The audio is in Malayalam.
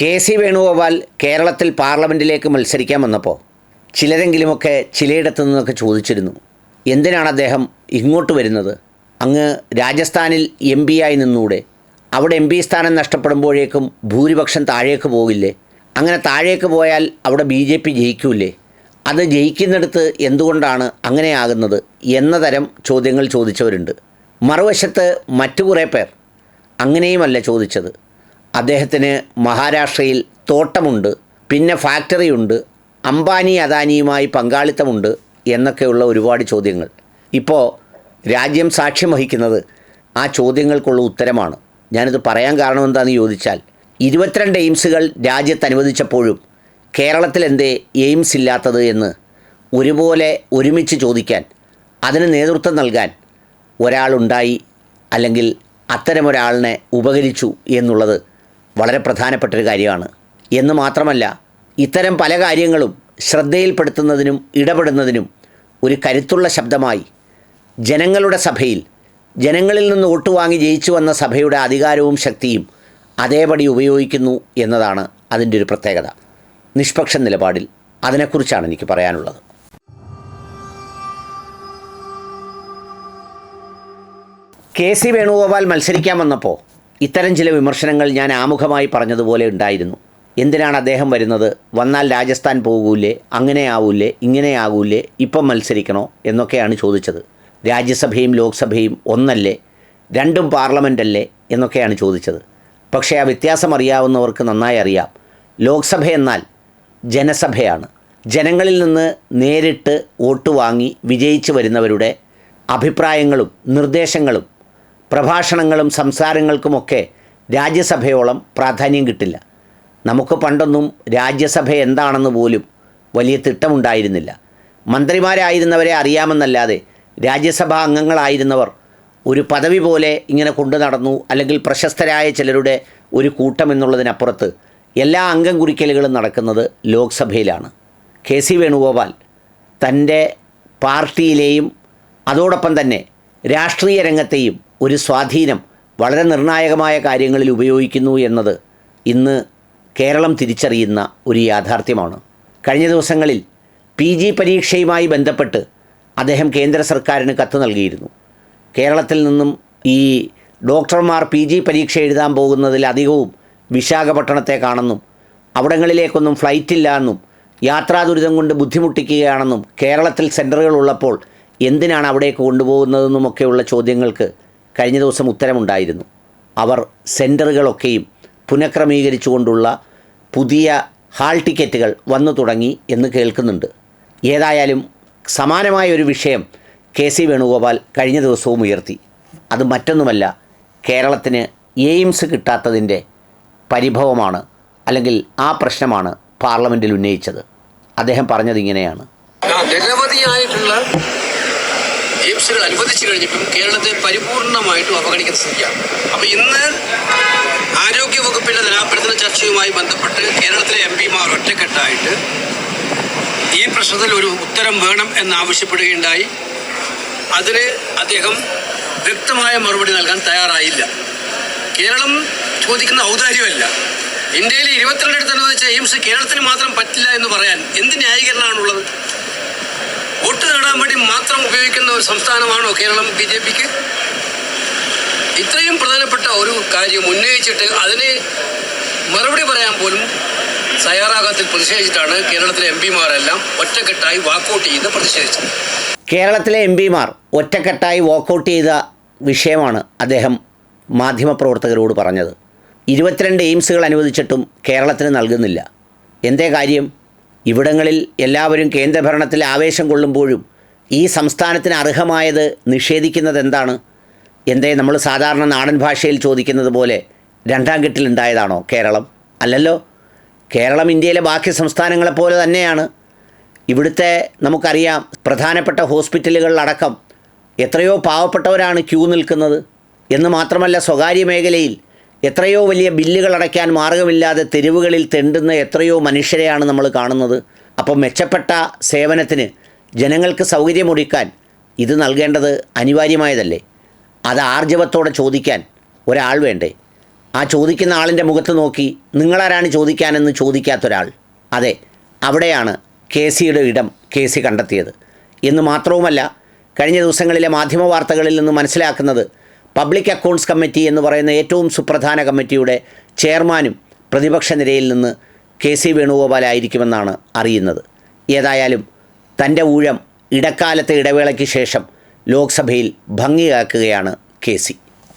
കെ സി വേണുഗോപാൽ കേരളത്തിൽ പാർലമെന്റിലേക്ക് മത്സരിക്കാൻ വന്നപ്പോൾ ചിലരെങ്കിലുമൊക്കെ ചിലയിടത്തു നിന്നൊക്കെ ചോദിച്ചിരുന്നു. എന്തിനാണ് അദ്ദേഹം ഇങ്ങോട്ട് വരുന്നത്? അങ്ങ് രാജസ്ഥാനിൽ എം ആയി നിന്നൂടെ. അവിടെ എം പി സ്ഥാനം നഷ്ടപ്പെടുമ്പോഴേക്കും ഭൂരിപക്ഷം താഴേക്ക് പോകില്ലേ അങ്ങനെ താഴേക്ക് പോയാൽ അവിടെ ബി ജെ പി ജയിക്കൂലേ അത് ജയിക്കുന്നിടത്ത് എന്തുകൊണ്ടാണ് അങ്ങനെയാകുന്നത് എന്ന തരം ചോദ്യങ്ങൾ ചോദിച്ചവരുണ്ട്. മറുവശത്ത് മറ്റു കുറേ പേർ അങ്ങനെയുമല്ല ചോദിച്ചത്. അദ്ദേഹത്തിന് മഹാരാഷ്ട്രയിൽ തോട്ടമുണ്ട് പിന്നെ ഫാക്ടറിയുണ്ട് അംബാനി അദാനിയുമായി പങ്കാളിത്തമുണ്ട് എന്നൊക്കെയുള്ള ഒരുപാട് ചോദ്യങ്ങൾ. ഇപ്പോൾ രാജ്യം സാക്ഷ്യം വഹിക്കുന്നത് ആ ചോദ്യങ്ങൾക്കുള്ള ഉത്തരമാണ്. ഞാനിത് പറയാൻ കാരണം എന്താണെന്ന് ചോദിച്ചാൽ ഇരുപത്തിരണ്ട് എയിംസുകൾ രാജ്യത്ത് അനുവദിച്ചപ്പോഴും കേരളത്തിൽ എന്തേ എയിംസ് ഇല്ലാത്തത് എന്ന് ഒരുപോലെ ഒരുമിച്ച് ചോദിക്കാൻ അതിന് നേതൃത്വം നൽകാൻ ഒരാളുണ്ടായി അല്ലെങ്കിൽ അത്തരമൊരാളിനെ ഉപകരിച്ചു എന്നുള്ളത് വളരെ പ്രധാനപ്പെട്ടൊരു കാര്യമാണ്. എന്ന് മാത്രമല്ല ഇത്തരം പല കാര്യങ്ങളും ശ്രദ്ധയിൽപ്പെടുത്തുന്നതിനും ഇടപെടുന്നതിനും ഒരു കരുത്തുള്ള ശബ്ദമായി ജനങ്ങളുടെ സഭയിൽ ജനങ്ങളിൽ നിന്ന് വോട്ട് വാങ്ങി ജയിച്ചു വന്ന സഭയുടെ അധികാരവും ശക്തിയും അതേപടി ഉപയോഗിക്കുന്നു എന്നതാണ് അതിന്റെ ഒരു പ്രത്യേകത. നിഷ്പക്ഷ നിലപാടിൽ അതിനെക്കുറിച്ചാണ് എനിക്ക് പറയാനുള്ളത്. കെ സി വേണുഗോപാൽ മത്സരിക്കാൻ വന്നപ്പോൾ ഇത്തരം ചില വിമർശനങ്ങൾ ഞാൻ ആമുഖമായി പറഞ്ഞതുപോലെ ഉണ്ടായിരുന്നു. എന്തിനാണ് അദ്ദേഹം വരുന്നത്? വന്നാൽ രാജസ്ഥാൻ പോകൂലേ? അങ്ങനെ ആവൂലേ? ഇങ്ങനെ ആകൂലേ ഇപ്പം മത്സരിക്കണോ? എന്നൊക്കെയാണ് ചോദിച്ചത്. രാജ്യസഭയും ലോക്സഭയും ഒന്നല്ലേ? രണ്ടും പാർലമെന്റല്ലേ? എന്നൊക്കെയാണ് ചോദിച്ചത്. പക്ഷേ ആ വ്യത്യാസം അറിയാവുന്നവർക്ക് നന്നായി അറിയാം. ലോക്സഭ എന്നാൽ ജനസഭയാണ്. ജനങ്ങളിൽ നിന്ന് നേരിട്ട് വോട്ട് വാങ്ങി വിജയിച്ചു വരുന്നവരുടെ അഭിപ്രായങ്ങളും നിർദ്ദേശങ്ങളും പ്രഭാഷണങ്ങളും സംസാരങ്ങൾക്കുമൊക്കെ രാജ്യസഭയോളം പ്രാധാന്യം കിട്ടില്ല. നമുക്ക് പണ്ടൊന്നും രാജ്യസഭ എന്താണെന്ന് പോലും വലിയ തിട്ടമുണ്ടായിരുന്നില്ല. മന്ത്രിമാരായിരുന്നവരെ അറിയാമെന്നല്ലാതെ രാജ്യസഭാ അംഗങ്ങളായിരുന്നവർ ഒരു പദവി പോലെ ഇങ്ങനെ കൊണ്ടു നടന്നു അല്ലെങ്കിൽ പ്രശസ്തരായ ചിലരുടെ ഒരു കൂട്ടം എന്നുള്ളതിനപ്പുറത്ത് എല്ലാ അംഗം കുറിക്കലുകളും നടക്കുന്നത് ലോക്സഭയിലാണ്. കെ. സി. വേണുഗോപാൽ തന്റെ പാർട്ടിയിലെയും അതോടൊപ്പം തന്നെ രാഷ്ട്രീയ രംഗത്തെയും ഒരു സ്വാധീനം വളരെ നിർണായകമായ കാര്യങ്ങളിൽ ഉപയോഗിക്കുന്നു എന്നത് ഇന്ന് കേരളം തിരിച്ചറിയുന്ന ഒരു യാഥാർത്ഥ്യമാണ്. കഴിഞ്ഞ ദിവസങ്ങളിൽ പി ജി പരീക്ഷയുമായി ബന്ധപ്പെട്ട് അദ്ദേഹം കേന്ദ്ര സർക്കാരിന് കത്ത് നൽകിയിരുന്നു. കേരളത്തിൽ നിന്നും ഈ ഡോക്ടർമാർ പി ജി പരീക്ഷ എഴുതാൻ പോകുന്നതിൽ അധികവും വിശാഖപട്ടണത്തേക്കാണെന്നും അവിടങ്ങളിലേക്കൊന്നും ഫ്ലൈറ്റ് ഇല്ല എന്നും യാത്രാ ദുരിതം കൊണ്ട് ബുദ്ധിമുട്ടിക്കുകയാണെന്നും കേരളത്തിൽ സെന്ററുകൾ ഉള്ളപ്പോൾ എന്തിനാണ് അവിടേക്ക് കൊണ്ടുപോകുന്നതെന്നുമൊക്കെയുള്ള ചോദ്യങ്ങൾക്ക് കഴിഞ്ഞ ദിവസം ഉത്തരമുണ്ടായിരുന്നു. അവർ സെന്ററുകളൊക്കെയും പുനഃക്രമീകരിച്ചുകൊണ്ടുള്ള പുതിയ ഹാൾ ടിക്കറ്റുകൾ വന്നു തുടങ്ങി എന്ന് കേൾക്കുന്നുണ്ട്. ഏതായാലും സമാനമായ ഒരു വിഷയം കെ സി വേണുഗോപാൽ കഴിഞ്ഞ ദിവസവും ഉയർത്തി. അത് മറ്റൊന്നുമല്ല കേരളത്തിന് എയിംസ് കിട്ടാത്തതിന്റെ പരിഭവമാണ് അല്ലെങ്കിൽ ആ പ്രശ്നമാണ് പാർലമെന്റിൽ ഉന്നയിച്ചത്. അദ്ദേഹം പറഞ്ഞത് ഇങ്ങനെയാണ്. നിരവധിയായിട്ടുള്ള എയിംസുകൾ അനുവദിച്ചു കഴിഞ്ഞപ്പം കേരളത്തെ പരിപൂർണമായിട്ടും അവഗണിക്കുന്ന സ്ഥിതിയാണ്. അപ്പൊ ഇന്ന് ആരോഗ്യ വകുപ്പിന്റെ നിരാപ്പെടുത്തുന്ന ചർച്ചയുമായി ബന്ധപ്പെട്ട് കേരളത്തിലെ എം പിമാർ ഒറ്റക്കെട്ടായിട്ട് ഈ പ്രശ്നത്തിൽ ഒരു ഉത്തരം വേണം എന്നാവശ്യപ്പെടുകയുണ്ടായി അതിന് അദ്ദേഹം വ്യക്തമായ മറുപടി നൽകാൻ തയ്യാറായില്ല. കേരളം ചോദിക്കുന്ന ഔദാര്യമല്ല. ഇന്ത്യയിൽ ഇരുപത്തിരണ്ടിടത്ത് അനുവദിച്ച എയിംസ് കേരളത്തിന് മാത്രം പറ്റില്ല എന്ന് പറയാൻ എന്ത് ന്യായീകരണമാണുള്ളത്? നേടാൻ വേണ്ടി മാത്രം ഉപയോഗിക്കുന്ന ഒരു സംസ്ഥാനമാണോ കേരളം ബി ജെ പിക്ക്? ഇത്രയും പ്രധാനപ്പെട്ട ഒരു കാര്യം ഉന്നയിച്ചിട്ട് അതിന് മറുപടി പറയാൻ പോലും തയ്യാറാകാത്തിൽ പ്രതിഷേധിച്ചിട്ടാണ് കേരളത്തിലെ എം പിമാരെല്ലാം ഒറ്റക്കെട്ടായി വാക്കൗട്ട് ചെയ്ത് പ്രതിഷേധിച്ചത്. കേരളത്തിലെ എം പിമാർ ഒറ്റക്കെട്ടായി വാക്കൗട്ട് ചെയ്ത വിഷയമാണ് അദ്ദേഹം മാധ്യമപ്രവർത്തകരോട് പറഞ്ഞത്. ഇരുപത്തിരണ്ട് എയിംസുകൾ അനുവദിച്ചിട്ടും കേരളത്തിന് നൽകുന്നില്ല. എന്തേ കാര്യം? ഇവിടങ്ങളിൽ എല്ലാവരും കേന്ദ്രഭരണത്തിൽ ആവേശം കൊള്ളുമ്പോഴും ഈ സംസ്ഥാനത്തിന് അർഹമായത് നിഷേധിക്കുന്നത് എന്താണ് എന്തേ നമ്മൾ സാധാരണ നാടൻ ഭാഷയിൽ ചോദിക്കുന്നത് പോലെ രണ്ടാം കെട്ടിലുണ്ടായതാണോ കേരളം? അല്ലല്ലോ. കേരളം ഇന്ത്യയിലെ ബാക്കി സംസ്ഥാനങ്ങളെപ്പോലെ തന്നെയാണ്. ഇവിടുത്തെ നമുക്കറിയാം പ്രധാനപ്പെട്ട ഹോസ്പിറ്റലുകളിലടക്കം എത്രയോ പാവപ്പെട്ടവരാണ് ക്യൂ നിൽക്കുന്നത്. എന്ന് മാത്രമല്ല സ്വകാര്യ മേഖലയിൽ എത്രയോ വലിയ ബില്ലുകൾ അടയ്ക്കാൻ മാർഗമില്ലാതെ തെരുവുകളിൽ തെണ്ടുന്ന എത്രയോ മനുഷ്യരെയാണ് നമ്മൾ കാണുന്നത്. അപ്പോൾ മെച്ചപ്പെട്ട സേവനത്തിന് ജനങ്ങൾക്ക് സൗകര്യമൊരുക്കാൻ ഇത് നൽകേണ്ടത് അനിവാര്യമായതല്ലേ? അത് ആർജവത്തോടെ ചോദിക്കാൻ ഒരാൾ വേണ്ടേ? ആ ചോദിക്കുന്ന ആളിന്റെ മുഖത്ത് നോക്കി നിങ്ങളാരാണ് ചോദിക്കാനെന്ന് ചോദിക്കാത്തൊരാൾ? അതെ അവിടെയാണ് കെ സിയുടെ ഇടം കെ സി കണ്ടെത്തിയത്. എന്ന് മാത്രവുമല്ല കഴിഞ്ഞ ദിവസങ്ങളിലെ മാധ്യമ വാർത്തകളിൽ നിന്ന് മനസ്സിലാക്കുന്നത് പബ്ലിക് അക്കൗണ്ട്സ് കമ്മിറ്റി എന്ന് പറയുന്ന ഏറ്റവും സുപ്രധാന കമ്മിറ്റിയുടെ ചെയർമാനും പ്രതിപക്ഷ നിരയിൽ നിന്ന് കെ സി വേണുഗോപാലായിരിക്കുമെന്നാണ് അറിയുന്നത്. ഏതായാലും തന്റെ ഊഴം ഇടക്കാലത്തെ ഇടവേളയ്ക്ക് ശേഷം ലോക്സഭയിൽ ഭംഗിയാക്കുകയാണ് കെ സി.